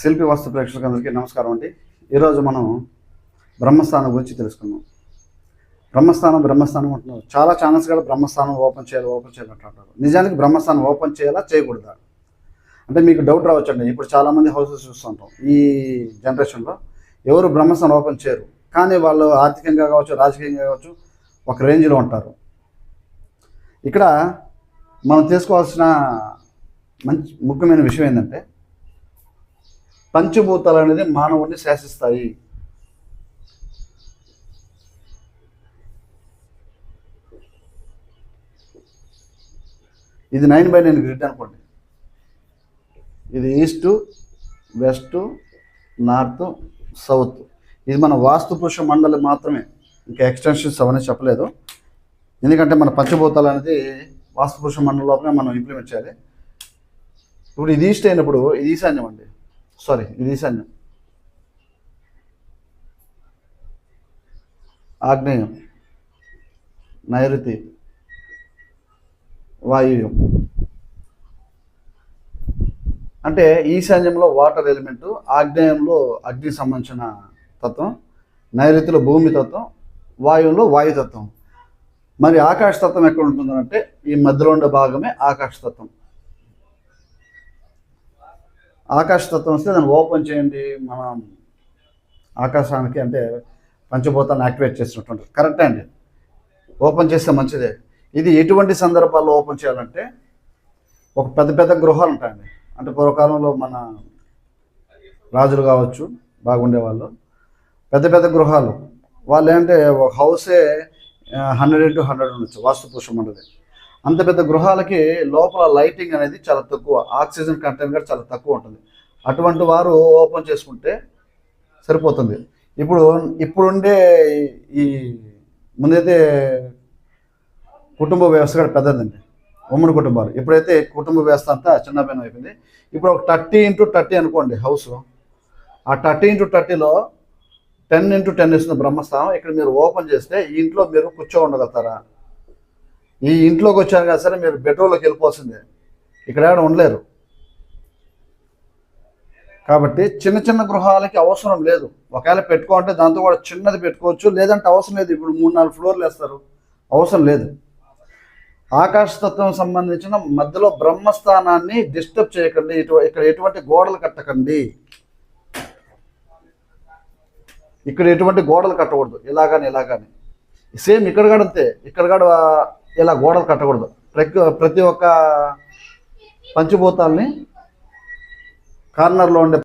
శిల్పి వాస్తు ప్రేక్షకులందరికీ నమస్కారం అండి. ఈరోజు మనం బ్రహ్మస్థానం గురించి తెలుసుకున్నాం బ్రహ్మస్థానం బ్రహ్మస్థానం అంటున్నారు. చాలా ఛానల్స్ కూడా బ్రహ్మస్థానం ఓపెన్ చేయాలి ఓపెన్ చేయాలంటారు నిజానికి బ్రహ్మస్థానం ఓపెన్ చేయాలా చేయకూడదా? అంటే మీకు డౌట్ రావచ్చండి. ఇప్పుడు చాలామంది హౌసెస్ చూస్తుంటాం. ఈ జనరేషన్లో ఎవరు బ్రహ్మస్థానం ఓపెన్ చేయరు. కానీ వాళ్ళు ఆర్థికంగా కావచ్చు రాజకీయంగా కావచ్చు ఒక రేంజ్లో ఉంటారు. ఇక్కడ మనం తీసుకోవాల్సిన మంచి ముఖ్యమైన విషయం ఏంటంటే పంచభూతాలు అనేది మానవుడిని శాసిస్తాయి. ఇది నైన్ బై నైన్ గ్రిడ్ అనుకోండి. ఇది ఈస్ట్ వెస్ట్ నార్త్ సౌత్. ఇది మన వాస్తుపురుష మండలి మాత్రమే. ఇంకా ఎక్స్టెన్షన్స్ అవన్నీ చెప్పలేదు. ఎందుకంటే మన పంచభూతాలు అనేది వాస్తుపురుష మండలి లోపలే మనం ఇంప్లిమెంట్ చేయాలి. ఇప్పుడు ఇది ఈస్ట్ అయినప్పుడు ఇది ఈశాన్యం అండి. సారీ ఇది ఈశాన్యం ఆగ్నేయం నైరుతి వాయువ్యం. అంటే ఈశాన్యంలో వాటర్ ఎలిమెంట్ ఆగ్నేయంలో అగ్నికి సంబంధించిన తత్వం నైరుతిలో భూమి తత్వం వాయువులో వాయుతత్వం మరి ఆకాశతత్వం ఎక్కడ ఉంటుందంటే ఈ మధ్యలో ఉండే భాగమే ఆకాశతత్వం ఆకాశతత్వం ఆకాశ తత్వం వస్తే దాన్ని ఓపెన్ చేయండి మనం ఆకాశానికి అంటే పంచభూతాన్ని యాక్టివేట్ చేసినట్టు కరెక్టే అండి. ఓపెన్ చేస్తే మంచిదే. ఇది ఎటువంటి సందర్భాల్లో ఓపెన్ చేయాలంటే ఒక పెద్ద పెద్ద గృహాలు ఉంటాయండి. అంటే పూర్వకాలంలో మన రాజులు కావచ్చు బాగుండేవాళ్ళు. పెద్ద పెద్ద గృహాలు. వాళ్ళు ఏంటంటే ఒక హౌసే హండ్రెడ్ ఇంటూ హండ్రెడ్ ఉండొచ్చు వాస్తు పురుషం ఉండదు అంత పెద్ద గృహాలకి లోపల లైటింగ్ అనేది చాలా తక్కువ ఆక్సిజన్ కంటెంట్ కూడా చాలా తక్కువ ఉంటుంది. అటువంటి వారు ఓపెన్ చేసుకుంటే సరిపోతుంది. ఇప్పుడు ఇప్పుడుండే ఈ ముందైతే కుటుంబ వ్యవస్థ కూడా పెద్దదండి. ఉమ్మడి కుటుంబాలు. ఇప్పుడైతే కుటుంబ వ్యవస్థ అంతా చిన్నపైన అయిపోయింది. ఇప్పుడు ఒక థర్టీ ఇంటూ థర్టీ అనుకోండి హౌస్. ఆ థర్టీ ఇంటూ థర్టీలో టెన్ ఇంటూ టెన్ ఇస్తుంది బ్రహ్మస్థానం. ఇక్కడ మీరు ఓపెన్ చేస్తే ఈ ఇంట్లో మీరు కూర్చో ఉండగలుగుతారా? ఈ ఇంట్లోకి వచ్చారు కదా సరే మీరు బెడ్రూమ్లోకి వెళ్ళిపోవాల్సిందే. ఇక్కడ ఏడ ఉండలేరు. కాబట్టి చిన్న చిన్న గృహాలకి అవసరం లేదు. ఒకవేళ పెట్టుకోవాలంటే దాంతో కూడా చిన్నది పెట్టుకోవచ్చు. లేదంటే అవసరం లేదు. ఇప్పుడు మూడు నాలుగు ఫ్లోర్లు వేస్తారు. అవసరం లేదు. ఆకాశతత్వం సంబంధించిన మధ్యలో బ్రహ్మస్థానాన్ని డిస్టర్బ్ చేయకండి. ఇక్కడ ఎటువంటి గోడలు కట్టకండి. ఇక్కడ ఎటువంటి గోడలు కట్టకూడదు. ఇలాగని ఇలాగని. సేమ్ ఇక్కడ కూడా అంతే. ఇక్కడ కూడా ఇలా గోడలు కట్టకూడదు. ప్రతి ప్రతి ఒక్క పంచభూతాల్ని కార్నర్లో ఉండే